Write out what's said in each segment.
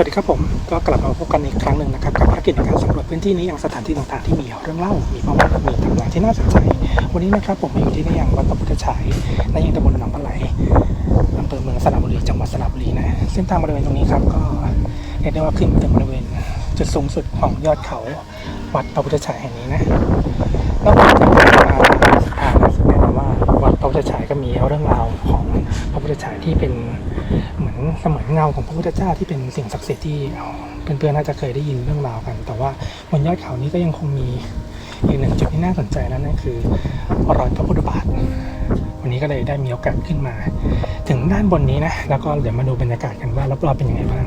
สวัสดีครับผมก็กลับมาพบกันอีกครั้งหนึ่งนะครับกับภารกิจในการสำรวจพื้นที่นี้ยังสถานที่ต่างๆที่มีเรื่องเล่า มีประวัติมีตำนานที่น่าสนใจ วันนี้นะครับผมมาอยู่ที่นี่ยังวัดพระพุทธฉายในยังตำบลหนองปลาไหลอำเภอเมืองสระบุรีจังหวัดสระบุรีนะเส้นทางบริเวณตรงนี้ครับก็เรียกได้ว่าขึ้นมาถึงบริเวณจุดสูงสุดของยอดเขาวัดพระพุทธฉายแห่งนี้นะแล้วผมจะมาอ่านแนะนำว่าวัดพระพุทธฉายก็มีเรื่องราวของพระพุทธฉายที่เป็น เหมือนเสมือนเงาของพระพุทธเจ้าที่เป็นสิ่งศักดิ์สิทธิ์ที่เพื่อนๆน่าจะเคยได้ยินเรื่องราวกัน แต่ว่าบนยอดเขานี้ก็ยังคงมีอีกหนึ่งจุดที่น่าสนใจนั่นก็คือรอยพระพุทธบาทวันนี้ก็เลยได้มีโอกาสขึ้นมา ถึงด้านบนนี้นะแล้วก็เดี๋ยวมาดูบรรยากาศกันว่ารอบๆเป็นยังไงบ้าง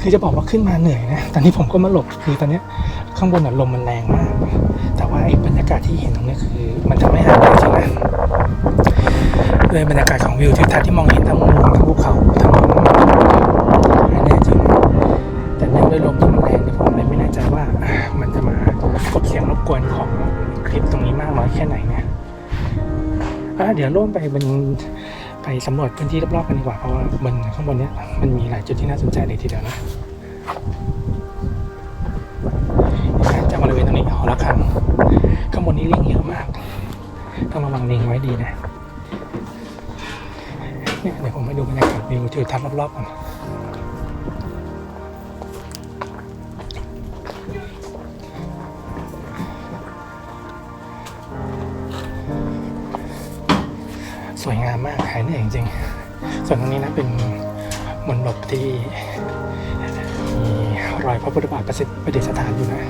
คือจะบอกว่าขึ้นมาเหนื่อยนะตอนนี้ผมก็มาหลบคือตอนนี้ข้างบนน่ะลมมันแรงมาก แต่ว่าไอ้บรรยากาศที่เห็นตรงนี้คือ มันทำให้หายเหนื่อยจริงนะเลยบรรยากาศของวิวทิวทัศน์ที่มองเห็นทั้งมืองทั้งภูเขา กวนของคลิปตรงนี้มากน้อยแค่ไหนเนี่ยเดี๋ยวร่วมไปบนไปสำรวจพื้นที่รอบๆกันดีกว่าเพราะว่าบนข้างบนเนี้ยมันมีหลายจุดที่น่าสนใจเลยทีเดียวนะจากบริเวณตรงนี้หอระฆังข้างบนนี้ลิงเยอะมาก ต้องระวังลิงไว้ดีนะเนี่ยเดี๋ยวผมไปดูบรรยากาศวิวทิวทัศน์รอบๆก่อน สวยงามมากหายเหนื่อยจริงๆส่วนตรงนี้นะเป็นมณฑปที่มีรอยพระพุทธบาทประสิทธิ์ประดิษฐานอยู่นะ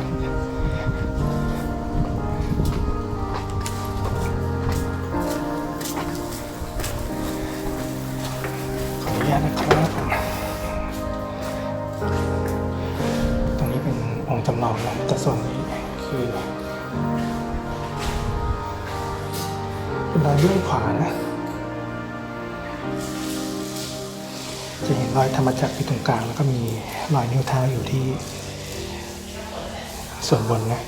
จะเห็นรอยธรรมจักรอยู่ตรงกลาง แล้วก็มีรอยนิ้วเท้าอยู่ที่ ส่วนบนนะ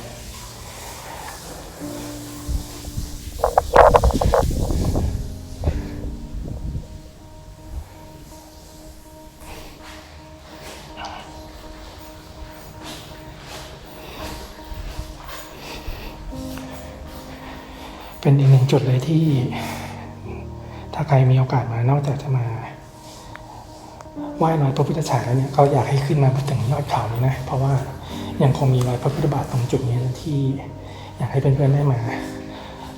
เป็นอีกหนึ่งจุดเลยที่ถ้าใครมีโอกาสมานอกจากจะมา ไหว้รอยพระพุทธฉายแล้วเนี่ยก็อยากให้ขึ้นมาถึงยอดเขานี้นะ เพราะว่ายังคงมีรอยพระพุทธบาทตรงจุดนี้ที่อยากให้เพื่อนๆได้มา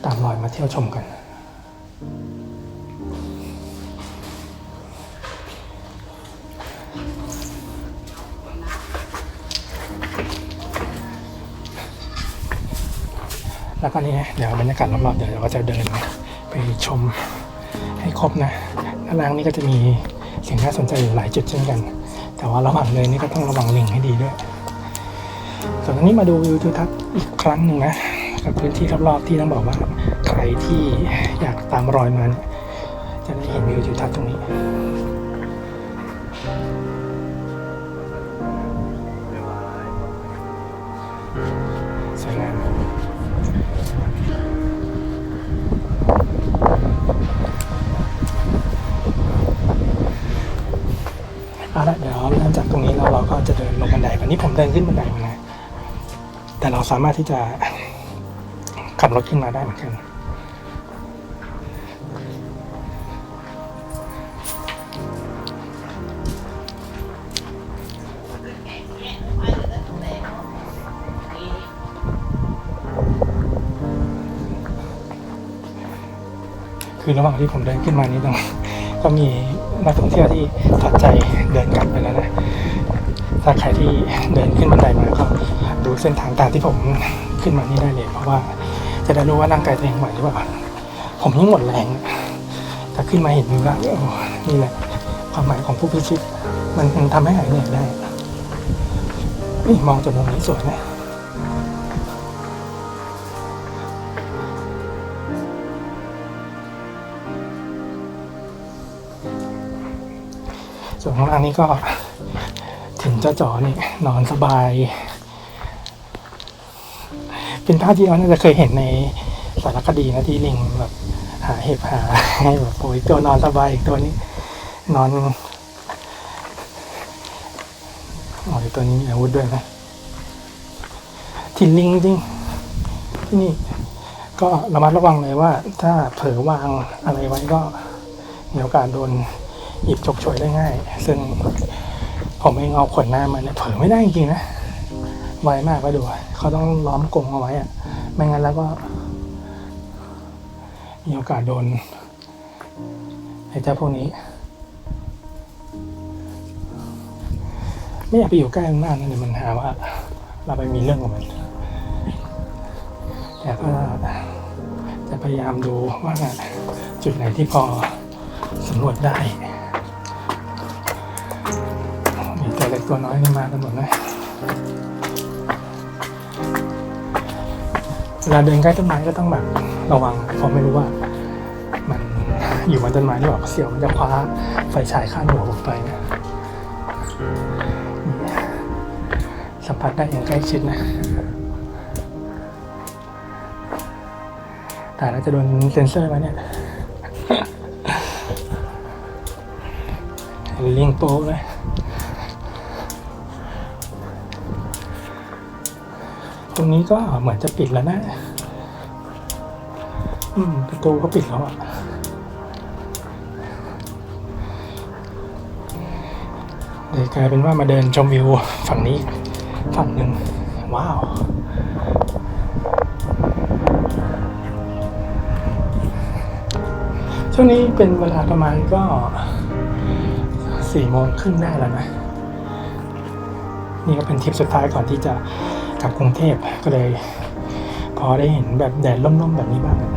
ตามรอยมาเที่ยวชมกัน แล้วก็นี่นะเดี๋ยวบรรยากาศรอบๆเดี๋ยวเราก็จะเดินไปชมให้ครบนะด้านล่างนี่ก็จะมี สิ่งน่าสนใจอยู่หลายจุดเช่นกัน แต่ว่าระหว่างเลยนี่ก็ต้องระวังลิงให้ดีด้วยส่วนนนี้มาดูวิวทิวทัศน์อีกครั้งหนึ่งนะกับพื้นที่รอบๆที่ต้องบอกว่าใครที่อยากตามรอยมาเนี่ยจะได้เห็นวิวทิวทัศน์ตรงนี้ จะเดินลงบันไดวันนี้ผมเดินขึ้นบันไดมานะแต่เราสามารถที่จะขับรถขึ้นมาได้เหมือนกันคือระหว่างที่ผมเดินขึ้นมานี่ต้องก็มีนักท่องเที่ยวที่ถอดใจเดินกลับไปแล้วนะ ถ้าใครที่เดินขึ้นบันไดมาก็ดูเส้นทางตามที่ผมขึ้นมานี่ได้เลย เพราะว่าจะได้รู้ว่าร่างกายตัวเองไหวหรือเปล่าผมยิ่งหมดแรงถ้าขึ้นมาเห็นวิวแล้วนี่แหละความหมายของผู้พิชิต มันมันทำให้หายเหนื่อยได้นี่มองจากมุมนี้สวยนะส่วนข้างล่างนี้ก็ เจ้าจ๋อนี่นอนสบาย เป็นภาพที่เราน่าจะเคยเห็นในสารคดีนะที่ลิงแบบหาเห็บหาให้แบบโอ้ยตัวนอนสบายอีกตัวนี้ นอนอ๋อไอ้ตัวนี้มีอาวุธด้วยนะถิ่นลิงจริงที่นี่ก็ระมัดระวังเลยว่า ถ้าเผลอวางอะไรไว้ก็มีโอกาสโดนหยิบฉกฉวยได้ง่าย ซึ่ง ผมเองเอาขวดน้ำมาเนี่ยเผลอไม่ได้จริงๆนะไวมากก็ดูเขาต้องล้อมกรงเอาไว้อะไม่งั้นแล้วก็ มีโอกาสโดนไอ้เจ้าพวกนี้ ไม่อยากไปอยู่ใกล้มันมากนะเดี๋ยวมันหาว่า เราไปมีเรื่องกับมัน แต่ก็จะพยายามดูว่าจุดไหนที่พอสำรวจได้ ตัวน้อยขึ้นมากันหมดเลยเวลาเดินใกล้ต้นไม้ก็ต้องแบบระวังเพราะไม่รู้ว่า มันอยู่บนต้นไม้หรือเปล่าเสี่ยวมันจะคว้าไฟฉายข้างหัวผมไปนะนี่สัมผัสได้อย่างใกล้ชิดนะแต่เราจะโดนเซ็นเซอร์ไหมเนี่ยลิงโป้เลย ตรงนี้ก็เหมือนจะปิดแล้วนะ อืมประตูก็ปิดแล้วอะเดี๋ยวกลายเป็นว่ามาเดินชมวิวฝั่งนี้ฝั่งหนึ่งว้าวช่วงนี้เป็นเวลาประมาณก็สี่โมงครึ่งได้แล้วนะ นี่ก็เป็นทริปสุดท้ายก่อนที่จะ กลับกรุงเทพก็เลยพอได้เห็นแบบแดดร่มๆแบบนี้บ้างนะ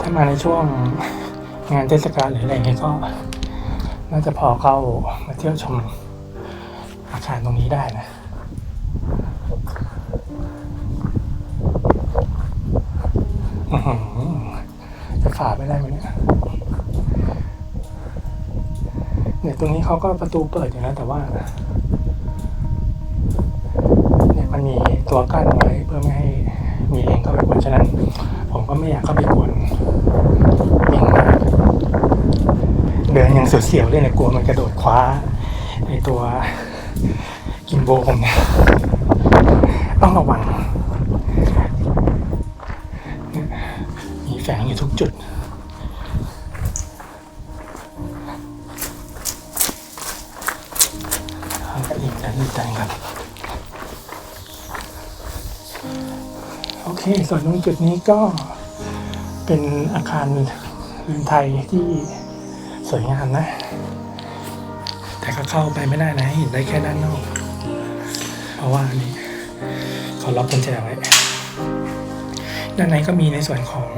ถ้ามาในช่วงงานเทศกาลหรืออะไรเงี้ยก็ น่าจะพอเข้ามาเที่ยวชมอาคารตรงนี้ได้นะ จะฝ่าไม่ได้ไหมเนี่ยเนี่ยตรงนี้เขาก็ประตูเปิดอยู่นะแต่ว่า เนี่ยมันมีตัวกั้นไว้เพื่อไม่ให้มีเองเข้าไปกวนฉะนั้น ผมก็ไม่อยากเข้าไปกวนลิงเดินยังเสียวๆเลยเนี่ยกลัวมันกระโดดคว้าไอตัวกิมโบผมเนี่ยต้องระวัง มีแฝงอยู่ทุกจุดทางกระดิ่งจะดีใจครับ โอเค ส่วนตรงจุดนี้ก็เป็นอาคารเรือนไทยที่สวยงามนะ แต่ก็เข้าไปไม่ได้นะเห็นได้แค่ด้านนอก เพราะว่านี่เขาล็อกกุญแจไว้ ด้านในก็มีในส่วนของ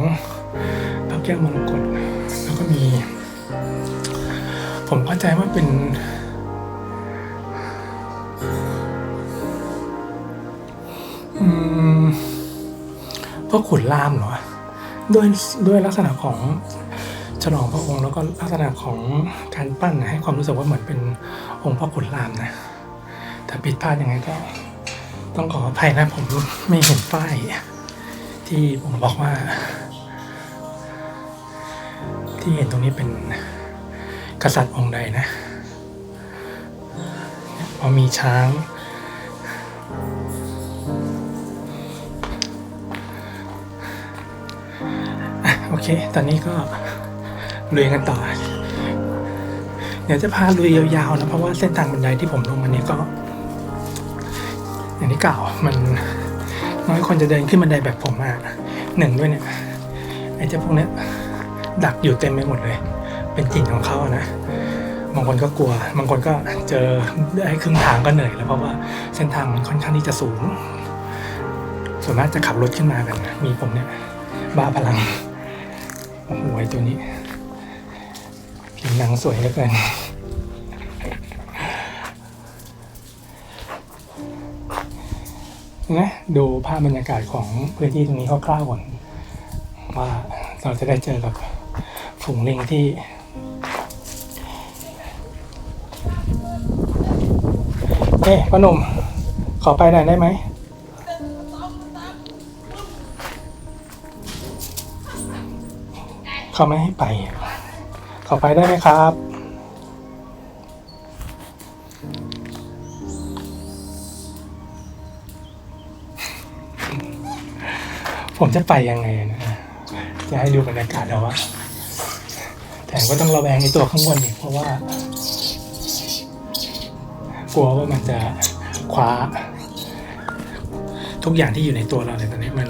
พระแก้วมรกตแล้วก็มี ผมเข้าใจว่าเป็นพวกขุนรามเหรอด้วยด้วยลักษณะของฉลองพระองค์แล้วก็ลักษณะของการปั้นให้ความรู้สึกว่าเหมือนเป็นองค์พ่อขุนรามนะถ้าผิดพลาดยังไงก็ ต้องขออภัยนะผมไม่เห็นป้าย ที่ผมบอกว่า ที่เห็นตรงนี้เป็นกษัตริย์องค์ใดนะพอมีช้างอโอเค ตอนนี้ก็ลุยกันต่อ เดี๋ยวจะพาลุยยาวๆนะ เพราะว่าเส้นทางบันไดที่ผมลงมานี้ก็ อย่างที่กล่าวมัน น้อยคนจะเดินขึ้นบันไดแบบผมมากหนึ่งด้วยเนี่ยไอ้เจ้าพวกเนี้ยดักอยู่เต็มไปหมดเลย เป็นถิ่นของเขานะบางคนก็กลัว บางคนก็เจอได้ครึ่งทางก็เหนื่อยแล้วเพราะว่าเส้นทางมันค่อนข้างที่จะสูง ส่วนมากจะขับรถขึ้นมากันมีผมเนี่ยบ้าพลังโอ้โหตัวนี้ผิวหนังสวยเหลือเกิน นะดูภาพบรรยากาศของพื้นที่ตรงนี้คร่าวๆก่อนว่าเราจะได้เจอกับฝูงลิงที่ เอ๊ะป้าหนุ่ม ขอไปหน่อยได้ไหมเขาไม่ให้ไป ขอไปได้ไหมครับ ผมจะไปยังไงนะจะให้ดูบรรยากาศแล้วว่าแถมก็ต้องระแวงไอ้ตัวข้างบนอีกเพราะว่า กลัวว่ามันจะคว้า ทุกอย่างที่อยู่ในตัวเราในตอนนี้มัน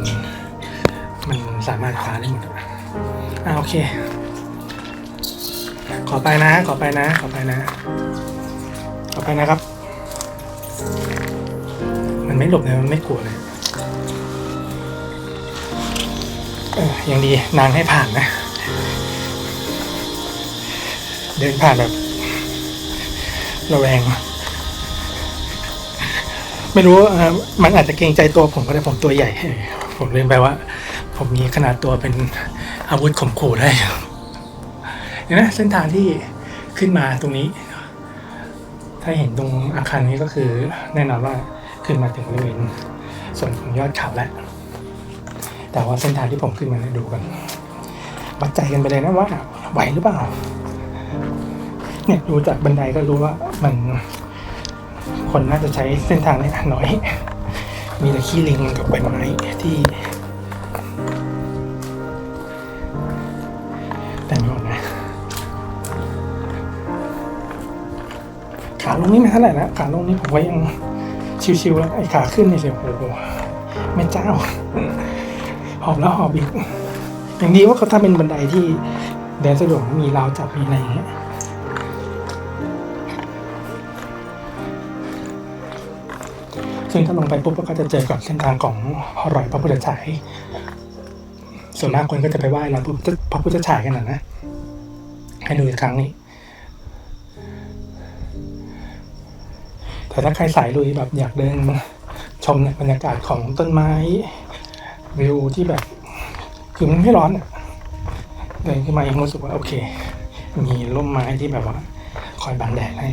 มันสามารถคว้าได้หมดอะอ่าโอเค ขอไปนะ ขอไปนะ ขอไปนะ ขอไปนะครับ มันไม่หลบเลยมันไม่กลัวเลย ยังดีนางให้ผ่านนะ เดินผ่านแบบระแวง ไม่รู้มันอาจจะเกรงใจตัวผมก็ได้ผมตัวใหญ่ ผมลืมไปว่า ผมมีขนาดตัวเป็นอาวุธข่มขู่ได้เห็นไหมเส้นทางที่ขึ้นมาตรงนี้ ถ้าเห็นตรงอาคารนี้ก็คือแน่นอนว่าขึ้นมาถึงบริเวณส่วนของยอดเขาแล้ว แต่ว่าเส้นทางที่ผมขึ้นมาเนี่ยดูกันวัดใจกันไปเลยนะว่าไหวหรือเปล่า เนี่ยดูจากบันไดก็รู้ว่ามันคนน่าจะใช้เส้นทางนี้น้อย มีแต่ขี้ลิงกับใบไม้ที่แต่ไม่หมดนะ ขาลงนี่ไม่เท่าไหร่นะขาลงนี่ผมว่ายังชิวๆแล้วไอ้ขาขึ้นนี่เสิโอ้โหแม่เจ้า หอบแล้วหอบอีก อย่างดีว่าเขาทำเป็นบันไดที่เดินสะดวกมีราวจับมีอะไรอย่างเงี้ยซึ่งถ้าลงไปปุ๊บก็จะเจอกับเส้นทางของรอยพระพุทธฉายส่วนมากคนก็จะไปไหว้รอยพระพุทธฉายกันนะนะให้ดูอีกครั้งนี้แต่ถ้าใครสายลุยแบบอยากเดินชมเนี่ยบรรยากาศของต้นไม้ วิวที่แบบ คือมันไม่ร้อนอะเดินขึ้นมาเองรู้สึกว่าโอเค มีร่มไม้ที่แบบว่า คอยบังแดดให้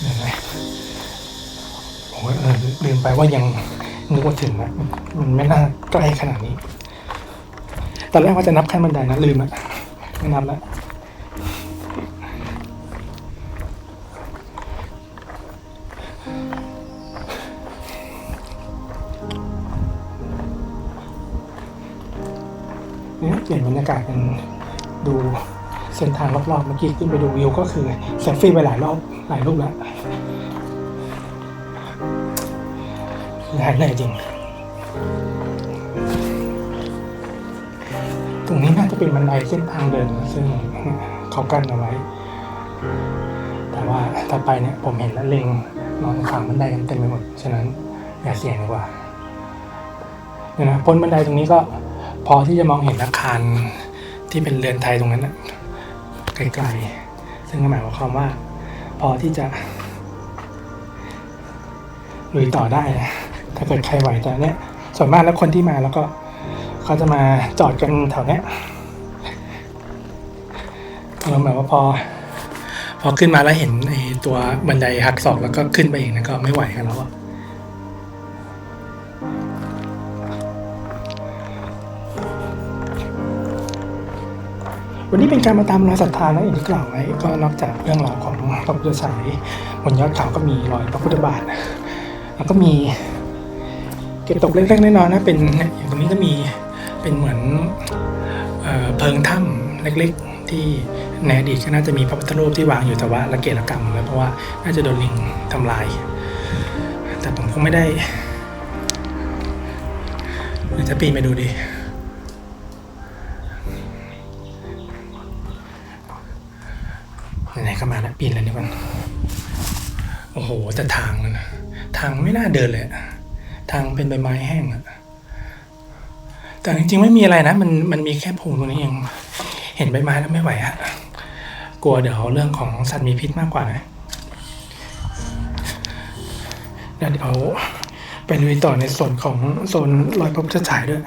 เห็นไหมโอ้ยเออลืมไปว่ายังนึกว่าถึงนะมันไม่น่าใกล้ขนาดนี้ ตอนแรกว่าจะนับขั้นบันไดนะลืมอะ ไม่นับแล้วเนี่ยเปลี่ยนบรรยากาศเป็นดูเส้นทางรอบๆเมื่อกี้ขึ้นไปดูวิวก็คือเซลฟี่ไปหลายรอบหลายรูปแล้วหายเหนื่อยจริง เป็นบันไดเส้นทางเดิน ซึ่งเขากั้นเอาไว้ แต่ว่าถ้าไปเนี่ยผมเห็นล้วเลงนอนขวางบันไดกันเต็มไปหมด ฉะนั้นอย่าเสี่ยงดีกว่าเนี่ยนะพ้นบันไดตรงนี้ก็พอที่จะมองเห็นอาคารที่เป็นเรือนไทยตรงนั้นนะไกลๆซึ่งหมายความว่า พอที่จะลุยต่อได้นะถ้าเกิดใครไหวแต่เนี่ยส่วนมากแล้วคนที่มาแล้วก็เขาจะมาจอดกันแถวเนี้ย เราแบบว่าพอ พอขึ้นมาแล้วเห็นไอ้ตัวบันไดหักศอกแล้วก็ขึ้นไปเองนะก็ไม่ไหวกันแล้วอะวันนี้เป็นการมาตามรอยศรัทธานะอย่างที่กล่าวไว้ก็นอกจากเรื่องราวของพระพุทธฉายบนยอดเขาก็มีรอยพระพุทธบาทแล้วก็มีเก็บตกเล็กๆน้อยๆนะเป็นอย่างตรงนี้ก็มีเป็นเหมือนเอเพิงถ้ำเล็กๆที่ ในอดีตก็น่าจะมีพระพุทธรูปที่วางอยู่แต่ว่าระเกะระกำเลยเพราะว่าน่าจะโดนลิงทำลาย แต่ผมก็ไม่ได้เดี๋ยวจะปีนไปดูดิไหนๆก็มาแล้วปีนเลยดีกว่าโอ้โหแต่ทางนะทางไม่น่าเดินเลยทางเป็นใบไม้แห้งอะแต่จริงๆไม่มีอะไรนะ มันมันมีแค่พุงตรงนี้เอง เห็นใบไม้แล้วไม่ไหวอะ กลัวเดี๋ยวเรื่องของสัตว์มีพิษมากกว่านะแล้วเดี๋ยวไปลุยต่อในส่วนของโซนรอยพระพุทธฉายด้วย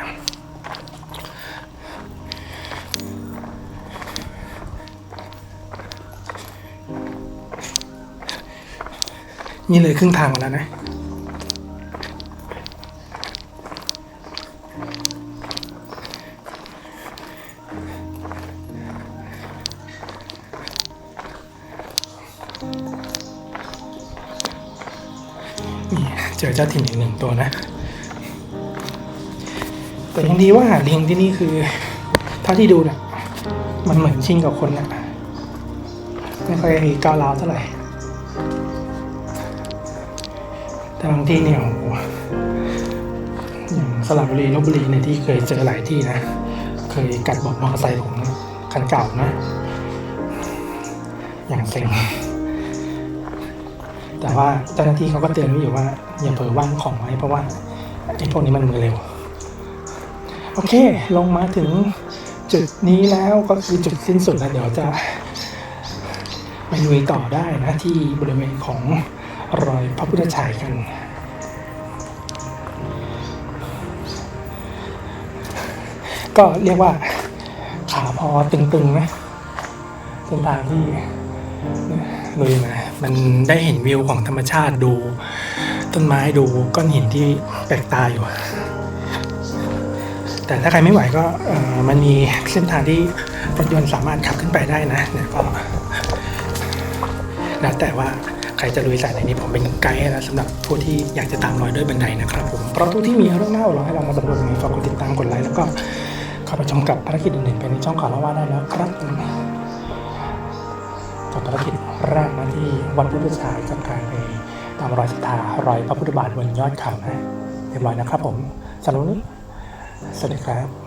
นี่เลยครึ่งทางแล้วนะ จ้าถิ่นอีกหนึ่งตัวนะ แต่ยังดีว่าลิงที่นี่คือ เท่าที่ดูนะมันเหมือนชินกับคนนะไม่ค่อยก้าวร้าวเท่าไหร่แต่บางที่เนี่ยโอ้โหอย่างสระบุรีลบบุรีในยที่เคยเจอหลายที่นะ เคยกัดบอกมอเตอร์ไซค์ผมคันเก่านะ อย่างเซ็ง แต่ว่าเจ้าหน้าที่เขาก็เตือนไว้อยู่ว่าอย่าเผลอวางของไว้เพราะว่าไอ้พวกนี้มันมือเร็ว โอเค ลงมาถึงจุดนี้แล้วก็คือจุดสิ้นสุดแล้วเดี๋ยวจะไปลุยต่อได้นะที่บริเวณของรอยพระพุทธฉายกันก็เรียกว่าขาพอตึงๆนะเส้นทางที่ลุยมา มันได้เห็นวิวของธรรมชาติดู ต้นไม้ดูก้อนหินที่แปลกตาอยู่ แต่ถ้าใครไม่ไหวก็มันมีเส้นทางที่รถยนต์สามารถขับขึ้นไปได้นะเนี่ยก็แล้วแต่ว่าใครจะลุยสายไหนนี้ผมเป็นไกด์นะสำหรับผู้ที่อยากจะตามรอยด้วยบันไดนะครับผมเพราะทุกที่มีเรื่องเล่าเราให้เรามาสำรวจมีฝากกดติดตามกดไลค์แล้วก็เข้าไปชมกับภารกิจอื่นๆไปในช่องข่าวเล่าว่าได้แล้วครับ จากธุรกิจแรกนั่นที่วันพุทธศายกับการไปตามรอยศรัทธารอยพระพุทธบาทบนยอดเขานะเรียบร้อยนะครับผมสำหรับนี้สวัสดีครับ